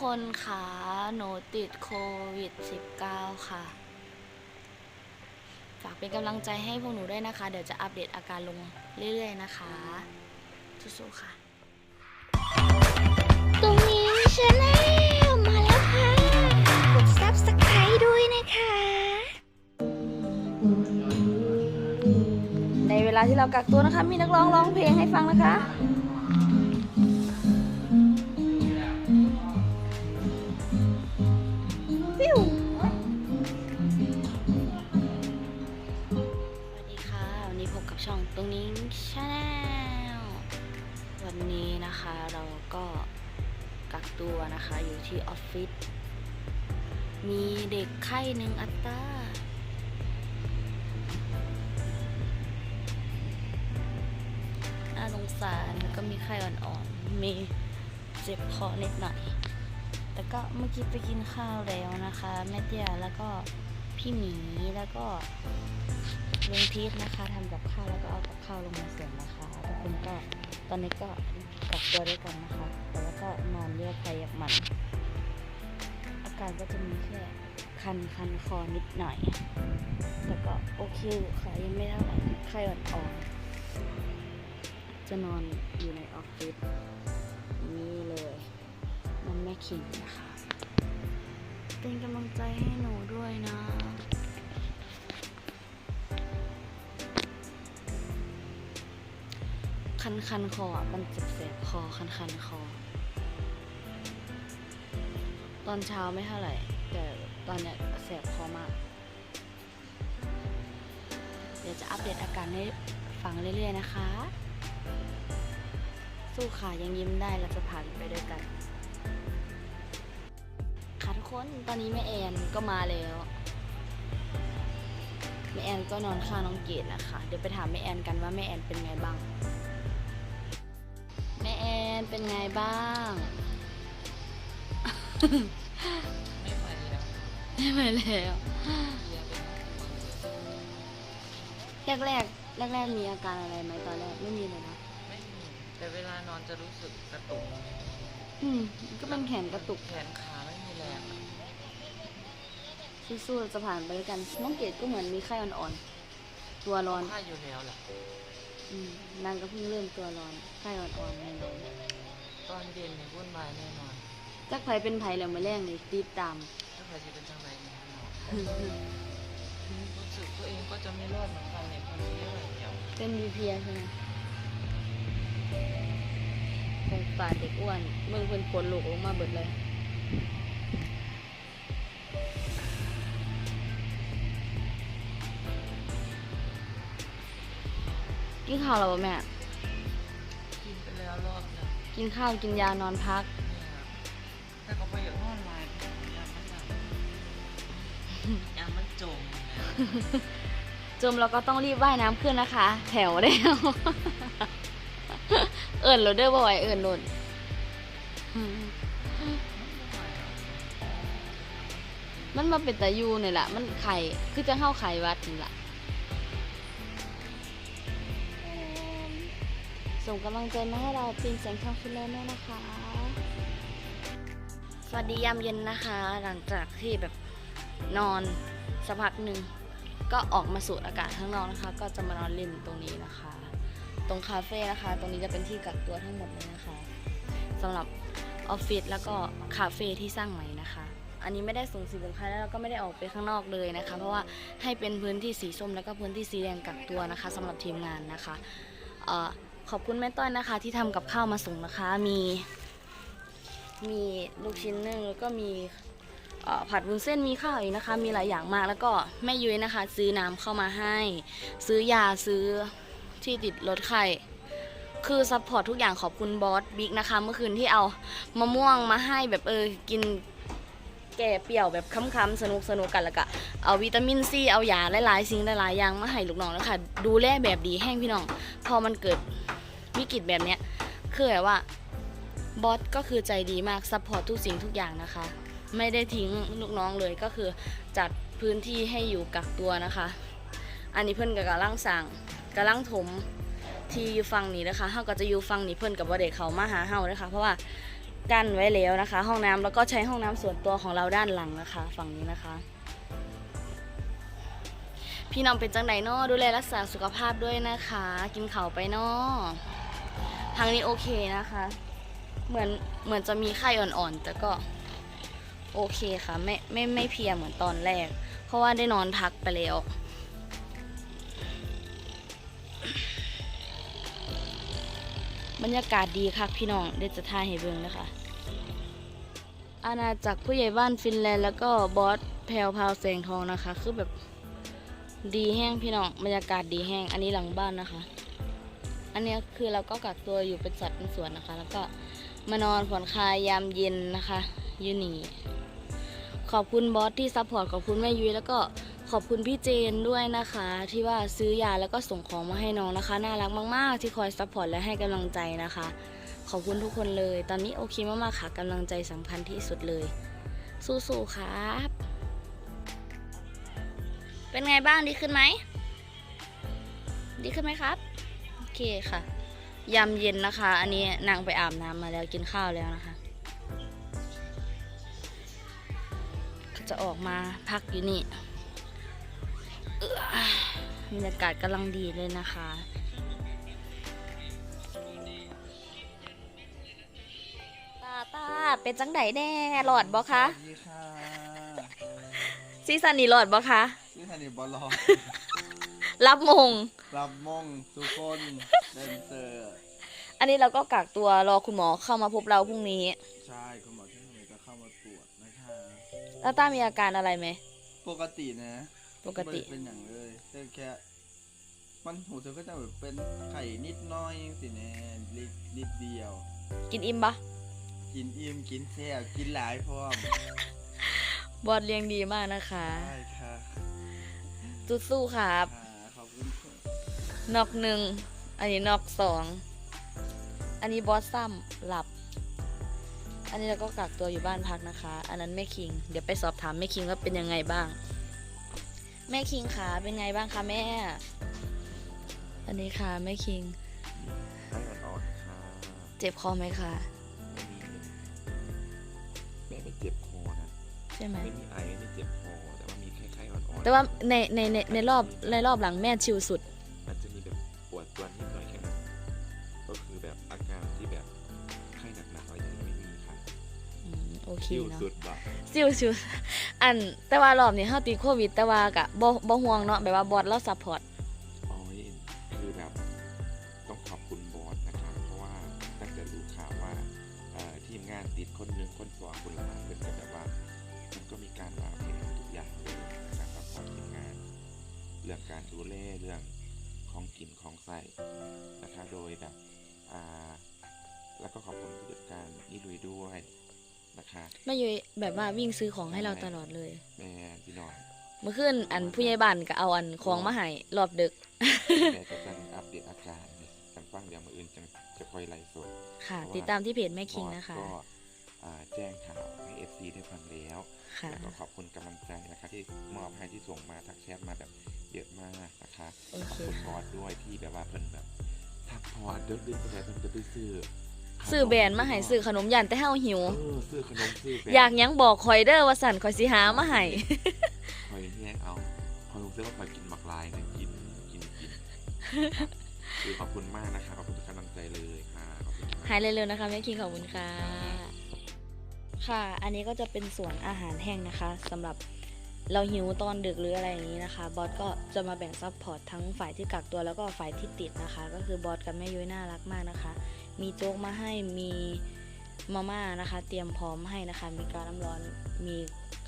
คนค่ะหนูติดโควิด -19 ค่ะ ฝากเป็นกำลังใจให้พวกหนูด้วยนะคะ เดี๋ยวจะอัปเดตอาการลงเรื่อยๆนะคะสู้ๆค่ะ ตรงนี้ชาแนลมาแล้วค่ะ กด subscribe ด้วยนะคะ ในเวลาที่เรากักตัวนะคะ มีนักร้องร้องเพลงให้ฟังนะคะ ตัวนะคะ อยู่ที่ออฟฟิศมีเด็กไข้หนึ่งอัตราน่าสงสารแล้วก็มีไข้อ่อนๆ มีเจ็บคอนิดหน่อย แต่ก็เมื่อกี้ไปกินข้าวแล้วนะคะ แม่เตี้ยแล้วก็พี่หมีแล้วก็ลุงพีทนะคะทำกับข้าวแล้วก็เอากับข้าวลงมาเสิร์ฟนะคะทุกคนก็ตอนนี้ก็ กักตัวด้วยกันนะคะ แต่ว่าก็นอนเรียกใครอยกมัน อาการก็จะมีแค่คันคันคอนิดหน่อย แต่ก็โอเคอยู่ค่ะยังไม่เท่าไหร่ไข้อ่อนๆจะนอนอยู่ในออฟฟิศนี่เลยน้องแม่คิงนะคะ เป็นกำลังใจให้หนูด้วย คันคันคออะมันเจ็บแสบคอคันคันคอ ตอนเช้าไม่เท่าไหร่ แต่ตอนเนี้ยแสบคอมาก เดี๋ยวจะอัปเดตอาการให้ฟังเรื่อยๆนะคะ สู้ค่ะยังยิ้มได้เราจะผ่านไปด้วยกันค่ะทุกคนตอนนี้แม่แอนก็มาแล้วแม่แอนก็นอนข้างน้องเกดนะคะ เดี๋ยวไปถามแม่แอนกันว่าแม่แอนเป็นไงบ้าง นเป็นไงบ้าง ไม่ไหวแล้วไม่ไหวแล้วเรียนเป็นแรกแรกแรกๆมีอาการอะไรไหมตอนแรกไม่มีเลยนะไม่มีแต่เวลานอนจะรู้สึกกระตุกอืมก็เป็นแขนกระตุกแขนขาไม่มีแรงอะสู้ๆจะผ่านไปด้วยกันน้องเกดก็เหมือนมีไข้อ่อนๆตัวร้อนค่าอยู่แล้วแหละอืม นางก็เพิ่งเริ่มตัวร้อนไข้อ่อนๆแน่นอนตอนเย็นเนี่ยวุ่นวายแน่นอนจักไผเป็นไผแล้วมาแรงเลยติดตามถ้าใครจะเป็นทางไหนเนี่ยเนาะรู้สึกตัวเองก็จะไม่รอดเหมือนกันในคนนี้เลยเดี๋ยวเป็นบีเพียใช่ไหมของป่าเด็กอ้วนเมืองเพิ่นปนลูกออกมาเบิดเลย กินข้าวแล้วบ่แม่ กินไปแล้วรอบหนึงกินข้าวกินยานอนพักเนี่ยแต่ก็ไปอยากนอนลายยามมันหนักยามมันจมเนี่ยจมเราก็ต้องรีบว่ายน้ำขึ้นนะคะ แถวเดียวเอิญเราเด้อบ่อยเอิญนุ่นมันมาเป็นตายูนี่แหละมันไข่คือจะเข้าไข่วัดนี่แหละ ส่งกำลังใจมาให้เราปีนแสงทองฟิลเลอร์ด้วยนะคะ สวัสดียามเย็นนะคะ หลังจากที่แบบนอนสักพักหนึ่งก็ออกมาสูดอากาศข้างนอกนะคะ ก็จะมานอนเล่นตรงนี้นะคะ ตรงคาเฟ่นะคะ ตรงนี้จะเป็นที่กักตัวทั้งหมดเลยนะคะสำหรับออฟฟิศแล้วก็คาเฟ่ที่สร้างใหม่นะคะ อันนี้ไม่ได้ส่งสีสำคัญแล้วก็ไม่ได้ออกไปข้างนอกเลยนะคะ เพราะว่าให้เป็นพื้นที่สีส้มแล้วก็พื้นที่สีแดงกักตัวนะคะสำหรับทีมงานนะคะเอ่อ ขอบคุณแม่ต้อยนะคะ ที่ทำกับข้าวมาส่งนะคะ มี มีลูกชิ้นนึ่งแล้วก็มีเอ่อผัดวุ้นเส้นมีข้าวอีกนะคะ มีหลายอย่างมากแล้วก็แม่ยุ้ยนะคะ ซื้อน้ำเข้ามาให้ ซื้อยาซื้อที่ติดรถไข่คือซัพพอร์ตทุกอย่างขอบคุณบอสบิ๊กนะคะ เมื่อคืนที่เอามะม่วงมาให้แบบเออกินแก่เปรี้ยวแบบค้ำๆสนุกสนุกกันแล้วก็เอาวิตามินซีเอายาหลายๆสิ่งหลายๆอย่างมาให้ลูกน้องแล้วค่ะ ดูแลแบบดีแห้งพี่น้อง พอมันเกิด วิกฤตแบบเนี้ยคือแบบว่าบอสก็คือใจดีมากซัพพอร์ตทุกสิ่งทุกอย่างนะคะ ไม่ได้ทิ้งลูกน้องเลยก็คือจัดพื้นที่ให้อยู่กักตัวนะคะ อันนี้เพื่อนกับกำลังสั่งกำลังถมที่อยู่ฟังนี้นะคะเฮาก็จะอยู่ฟังนี้เพื่อนกับว่าเด็กเขามาหาเฮานะคะ เพราะว่ากั้นไว้แล้วนะคะ ห้องน้ำแล้วก็ใช้ห้องน้ำส่วนตัวของเราด้านหลังนะคะ ฝั่งนี้นะคะ พี่น้องเป็นจังไดเนาะดูแลรักษาสุขภาพด้วยนะคะ กินเขาวไปนาะ ทางนี้โอเคนะคะ เหมือนเหมือนจะมีไข้อ่อนๆ แต่ก็โอเคค่ะ ไม่ไม่ไม่เพียเหมือนตอนแรก เพราะว่าได้นอนพักไปแล้ว บรรยากาศดีค่ะพี่น้องเดี๋ยวจะถ่ายให้เบิ่งนะคะ อาณาจักรผู้ใหญ่บ้านฟินแลนด์แล้วก็บอสแพลวพาวแสงทองนะคะ คือแบบดีแห้งพี่น้องบรรยากาศดีแห้งอันนี้หลังบ้านนะคะ อันนี้คือเราก็กักตัวอยู่เป็นสัตว์เป็นสวนนะคะ แล้วก็มานอนผ่อนคลายยามเย็นนะคะยูนี่ขอบคุณบอสที่ซัพพอร์ตขอบคุณแม่ยุ้ยแล้วก็ขอบคุณพี่เจนด้วยนะคะ ที่ว่าซื้อยาแล้วก็ส่งของมาให้น้องนะคะ น่ารักมาก ๆ ที่คอยซัพพอร์ตและให้กำลังใจนะคะ ขอบคุณทุกคนเลย ตอนนี้โอเคมากๆค่ะกำลังใจสำคัญที่สุดเลย สู้ๆครับ เป็นไงบ้างดีขึ้นไหม ดีขึ้นไหมครับ เคค่ะ ยามเย็นนะคะ อันนี้นางไปอาบน้ำมาแล้วกินข้าวแล้วนะคะก็จะออกมาพักอยู่นี่เอื้อบรรยากาศกำลังดีเลยนะคะ ตาตาเป็นจังไดแน่หลอดบ่คะสวัสดีค่ะซีซันนี้หลอดบ่คะชื่อธันนิบอลลอรับมง รับมงทุกคนเดนเซอร์อันนี้เราก็กักตัวรอคุณหมอเข้ามาพบเราพรุ่งนี้ ใช่คุณหมอที่ทำไมก็เข้ามาตรวจนะคะแล้วต้ามีอาการอะไรไหม ปกตินะปกติ ไม่ได้เป็นอย่างเลยแต่แค่มันหูเธอก็จะแบบเป็นไข่นิดหน้อยสิแน่นิดนิดเดียว กินอิ่มปะกินอิ่มกินแซ่บกินหลายพร้อมบอดเลี้ยงดีมากนะคะ ใช่ค่ะสู้ๆครับ ค่ะขอบคุณค่ะ นอกหนึ่ง อันนี้นอกสอง อันนี้บอสซัมหลับ อันนี้เราก็กักตัวอยู่บ้านพักนะคะ อันนั้นแม่คิง เดี๋ยวไปสอบถามแม่คิงว่าเป็นยังไงบ้าง แม่คิงคะเป็นไงบ้างคะแม่ อันนี้ค่ะแม่คิง ไข้อ่อนๆค่ะเจ็บคอไหมคะไม่มีแม่ไม่เจ็บคอนะ ใช่ไหม ไม่มีไอไม่มีเจ็บคอ แต่ว่ามีแค่ไข้อ่อนๆแต่ว่าในในในในรอบในรอบหลังแม่ชิลสุด ตัวนิดหน่อยแค่นั้นก็คือแบบอาการที่แบบไข้หนักๆอะไรอย่างนี้ไม่มีค่ะอืมโอเคคิวเนาะ สุดบ่ซิวชิวอันแต่ว่ารอบนี้เฮาติดโควิด แต่ว่ากะบ่บ่ห่วงเนาะแบบว่าบอสเราซัพพอร์ต โอ้ยคือแบบต้องขอบคุณบอสนะคะเพราะว่าตั้งแต่รู้ข่าวว่าเอ่อทีมงานติดคนหนึ่งคนสองคนละเพื่อนก็แบบว่า มันก็มีการวางแผนทุกอย่างเลยนะครับซัพพอร์ตทีมงาน เรื่องการดูแลเรื่อง ของกินของใส่นะคะโดยแบบอ่าแล้วก็ขอบคุณผู้จัดการนี่ลุยด้วยนะคะแม่ยุ้ยแบบว่าวิ่งซื้อของให้เราตลอดเลย แม่พี่น้องเมื่อคืนอันผู้ใหญ่บ้านก็เอาอันของมาให้รอบดึกแม่ก็จะอัปเดตอาการเนี่ยกันฟังเดี๋ยวมาอื่นจะจะคอยไล่สดค่ะ ติดตามที่เพจแม่คิงนะคะบอสก็อ่าแจ้งข่าว ให้เอฟซีได้ฟังแล้วค่ะแล้วก็ขอบคุณกำลังใจนะคะที่มอบให้ที่ส่งมาทักแชทมาแบบเยอะมากนะคะโอขอบเคคุณบค่ะอสด้วยที่แบบว่าเพิ่นแบบทักพอร์ตเดินดึงไปไหนเพิ่นจะไปซื้อขมซื้อแบรนด์มาให้ซื้อขนมยันแต่เฮาหิว เออซื้อขนมซื้อแบรนด์ อยากหยังบอกคอยเด้อว่าสั่นคอยสิหามาให้ คอยแยกเอาคอยรู้สึกว่าคอยกินหมักลายเนี่ยกินกินกิน คือขอบคุณมากนะคะขอบคุณทุกกำลังใจเลยค่ะขอบคุณมาก หายเร็วๆนะคะแม่คิงขอบคุณค่ะ ค่ะ อันนี้ก็จะเป็นส่วนอาหารแห้งนะคะสำหรับเราหิวตอนดึกหรืออะไรอย่างนี้นะคะ บอสก็จะมาแบ่งซัพพอร์ตทั้งฝ่ายที่กักตัวแล้วก็ฝ่ายที่ติดนะคะ ก็คือบอสกับแม่ยุ้ยน่ารักมากนะคะ มีโจ๊กมาให้มีมาม่านะคะ เตรียมพร้อมให้นะคะ มีกาน้ำร้อนมี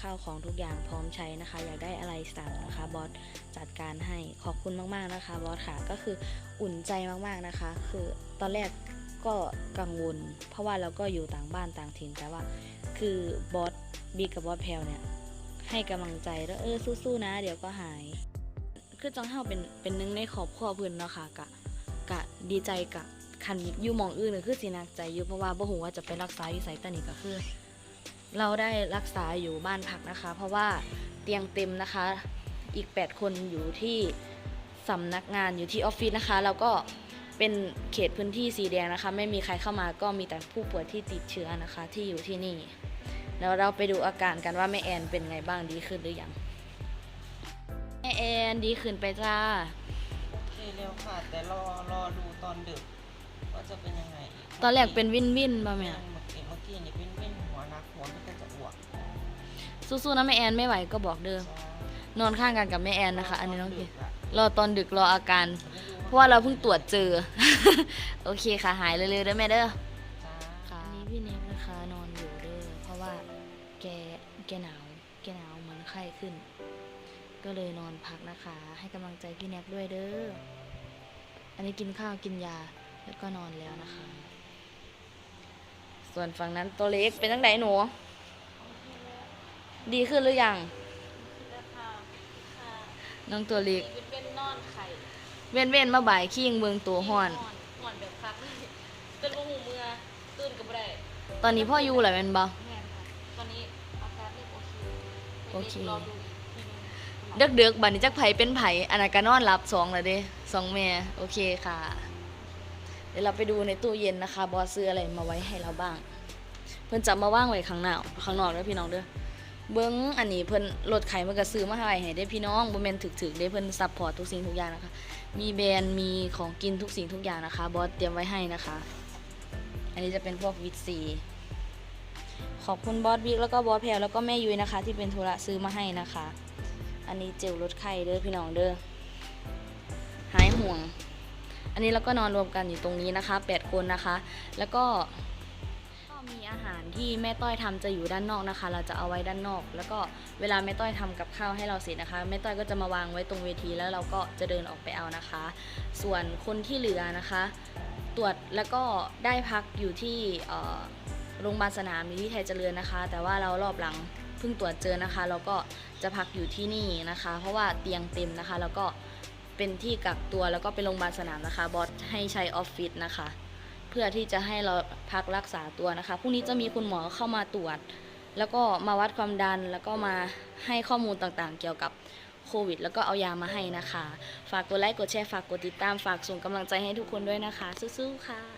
ข้าวของทุกอย่างพร้อมใช้นะคะ อยากได้อะไรสั่งนะคะ บอสจัดการให้ขอบคุณมากๆนะคะ บอสค่ะก็คืออุ่นใจมากๆนะคะ คือตอนแรกก็กังวล เพราะว่าเราก็อยู่ต่างบ้านต่างถิ่นแต่ว่า คือบอสบิ๊กกับบอสแพลวเนี่ย ให้กำลังใจแล้วเออสู้ๆนะ เดี๋ยวก็หาย คือจังเฮาเป็นเป็นหนึงในครอบครัวเพื่อนเนาะค่ะกะกะดีใจกะคันอยู่มองอื่นน่ะคือสินักใจอยู่เพราะว่าบ่ฮู้ว่าจะไปรักษาอยู่ไสแต่นี่ก็คือ เราได้รักษาอยู่บ้านพักนะคะ เพราะว่าเตียงเต็มนะคะ อีก 8 คนอยู่ที่สำนักงานอยู่ที่ออฟฟิศนะคะ แล้วก็เป็นเขตพื้นที่สีแดงนะคะ ไม่มีใครเข้ามาก็มีแต่ผู้ป่วยที่ติดเชื้อนะคะ ที่อยู่ที่นี่ แล้วเราไปดูอาการกันว่าแม่แอนเป็นไงบ้างดีขึ้นหรือยัง แม่แอนดีขึ้นไปจ้า โอเคเร็วค่ะ แต่รอรอดูตอนดึกว่าจะเป็นยังไงอีกตอนแรกเป็นวินวินป่ะเมื่แม่อกี้เมื่อกี้นี่เป็นเป็นหัวนักหัวมันก็จะอ้วกสู้ๆนะแม่แอนไม่ไหวก็บอกเด้อจ้นอนข้างกันกับแม่แอนนะคะ อันนี้น้องดึพีกอะรอตอนดึกรออาการจะได้ดูเพราะว่าเราเพิ่งตรวจเจอ โอเคค่ะหายเร็วๆเด้อแม่เด้อ แกหนาว แกหนาวเหมือนไข้ขึ้น ก็เลยนอนพักนะคะ ให้กำลังใจพี่เน็กด้วยเด้อ อันนี้กินข้าวกินยาแล้วก็นอนแล้วนะคะ ส่วนฝั่งนั้นตัวเล็กเป็นตั้งไหนหนู ดีขึ้นหรือยัง น้องตัวเล็ก เป็นนอนไข่เว้นเว้นๆมาบ่ายขี้ยังเบืองตัวห้อนหอนแบบคักเลยจนว่าหูเมื่อตื่นก็บ่ได้ตอนนี้พ่ออยู่แหละเป็นบ่แม่นค่ะต อาการเริ่มโอเคโอเครดูอีกทีนึงเด็กเด็กๆบัดนี้จักไผเป็นไผอันนั้นก็นอนรับสองแล้วเด้สองแม่โอเคค่ะ เดี๋ยวเราไปดูในตู้เย็นนะคะ บอสซื้ออะไรมาไว้ให้เราบ้าง เพิ่นจะมาว่างไว้ข้างหน้าข้างนอกเด้อพี่น้องเด้อเบิ้งอันนี้เพิ่นรถไขมันก็ซื้อมาให้ให้ได้พี่น้องบ่แม่นถึกๆเด้เพิ่นซัพพอร์ตทุกสิ่งทุกอย่างนะคะ มีแบรนด์มีของกินทุกสิ่งทุกอย่างนะคะ บอสเตรียมไว้ให้นะคะ อันนี้จะเป็นพวกวิตซี ขอบคุณบอสบิ๊กแล้วก็บอสแพรแล้วก็แม่ยุ้ยนะคะ ที่เป็นธุระซื้อมาให้นะคะ อันนี้เจลลดไข้เด้อพี่น้องเด้อหายห่วง อันนี้เราก็นอนรวมกันอยู่ตรงนี้นะคะ8คนนะคะ แล้วก็ก็มีอาหารที่แม่ต้อยทำจะอยู่ด้านนอกนะคะ เราจะเอาไว้ด้านนอก แล้วก็เวลาแม่ต้อยทำกับข้าวให้เราเสร็จนะคะแม่ต้อยก็จะมาวางไว้ตรงเวทีแล้วเราก็จะเดินออกไปเอานะคะ ส่วนคนที่เหลือนะคะ ตรวจแล้วก็ได้พักอยู่ที่เอ่อ โรงพยาบาลสนามอยู่ที่ไทยเจริญนะคะ แต่ว่าเรารอบหลังเพิ่งตรวจเจอนะคะ เราก็จะพักอยู่ที่นี่นะคะ เพราะว่าเตียงเต็มนะคะ แล้วก็เป็นที่กักตัวแล้วก็เป็นโรงพยาบาลสนามนะคะ บอสให้ใช้ออฟฟิศนะคะ เพื่อที่จะให้เราพักรักษาตัวนะคะพรุ่งนี้จะมีคุณหมอเข้ามาตรวจ แล้วก็มาวัดความดันแล้วก็มาให้ข้อมูลต่างๆ เกี่ยวกับโควิด แล้วก็เอายามาให้นะคะ ฝากกดไลค์กดแชร์ฝากกดติดตามฝากส่งกำลังใจให้ทุกคนด้วยนะคะสู้ๆค่ะ